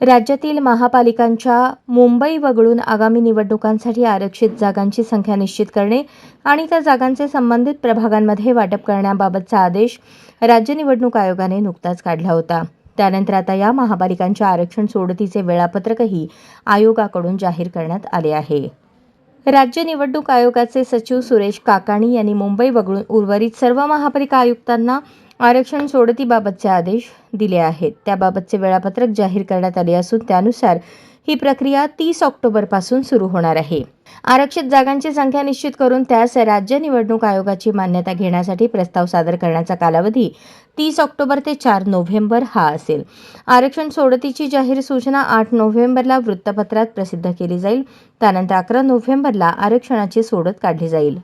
राज्यातील महापालिकांच्या मुंबई वगळून आगामी निवडणुकांसाठी आरक्षित जागांची संख्या निश्चित करणे आणि त्या जागांचे संबंधित प्रभागांमध्ये वाटप करण्याबाबतचा आदेश राज्य निवडणूक आयोगाने नुकताच काढला होता. त्यानंतर आता या महापालिकांच्या आरक्षण सोडतीचे वेळापत्रकही आयोगाकडून जाहीर करण्यात आले आहे. राज्य निवडणूक आयोगाचे सचिव सुरेश काकाणी यांनी मुंबई वगळून उर्वरित सर्व महापालिका आयुक्तांना आरक्षण सोडतीबाबतचे आदेश दिले आहेत. त्याबाबतचे वेळापत्रक जाहीर करण्यात आले असून त्यानुसार ही प्रक्रिया तीस ऑक्टोबरपासून सुरू होणार आहे. आरक्षित जागांची संख्या निश्चित करून त्यास राज्य निवडणूक आयोगाची मान्यता घेण्यासाठी प्रस्ताव सादर करण्याचा कालावधी तीस ऑक्टोबर ते चार नोव्हेंबर हा असेल. आरक्षण सोडतीची जाहीर सूचना आठ नोव्हेंबरला वृत्तपत्रात प्रसिद्ध केली जाईल. त्यानंतर अकरा नोव्हेंबरला आरक्षणाची सोडत काढली जाईल.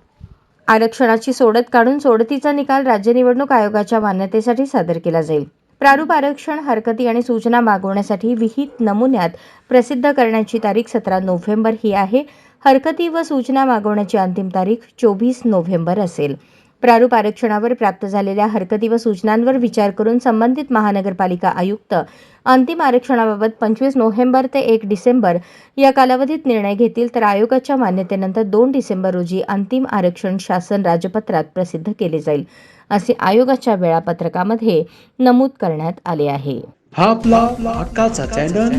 आरक्षणाची सोडत काढून सोडतीचा निकाल राज्य निवडणूक आयोगाच्या मान्यतेसाठी सादर केला जाईल. प्रारूप आरक्षण हरकती आणि सूचना मागवण्यासाठी विहित नमुन्यात प्रसिद्ध करण्याची तारीख सतरा नोव्हेंबर ही आहे. हरकती व सूचना मागवण्याची अंतिम तारीख चोवीस नोव्हेंबर असेल. प्रारूप आरक्षणावर प्राप्त झालेल्या हरकती व सूचनांवर विचार करून संबंधित महानगरपालिका आयुक्त अंतिम आरक्षणाबाबत पंचवीस नोव्हेंबर ते एक डिसेंबर या कालावधीत निर्णय घेतील तर आयोगाच्या मान्यतेनंतर दोन डिसेंबर रोजी अंतिम आरक्षण शासन राजपत्रात प्रसिद्ध केले जाईल असे आयोगाच्या वेळापत्रकामध्ये नमूद करण्यात आले आहे. हा आपला हक्काचा चॅनल.